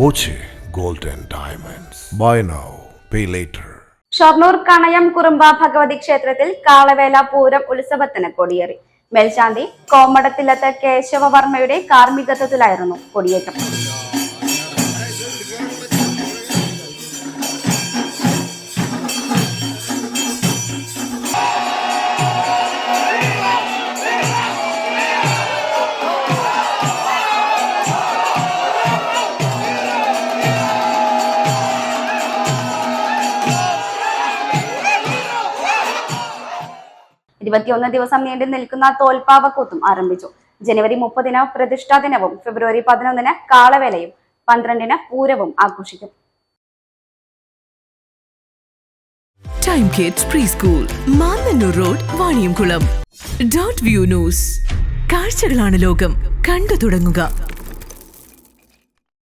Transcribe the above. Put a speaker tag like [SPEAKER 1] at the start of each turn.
[SPEAKER 1] Boche gold and Diamonds. Buy now, pay later.
[SPEAKER 2] Shoranur Kanayam Kurumba Bhagavathi ക്ഷേത്രത്തിൽ കാളവേല പൂരം ഉത്സവത്തിന് കൊടിയേറി മേൽശാന്തി കോമടത്തിലത്ത് കേശവവർമ്മയുടെ കാർമ്മികത്വത്തിലായിരുന്നു കൊടിയേറ്റം ഇരുപത്തിയൊന്ന് ദിവസം നീണ്ടു നിൽക്കുന്ന തോൽപ്പാവക്കൂത്തും ആരംഭിച്ചു. ജനുവരി മുപ്പതിന് പ്രതിഷ്ഠാ ദിനവും ഫെബ്രുവരി പതിനൊന്നിന് കാളവേലയും പന്ത്രണ്ടിന് പൂരവും ആഘോഷിക്കും.
[SPEAKER 3] Time kids pre school Mannannur road Vaniyamkulam dot view news കാഴ്ചകളാണ് ലോകം. കണ്ടു തുടങ്ങുക.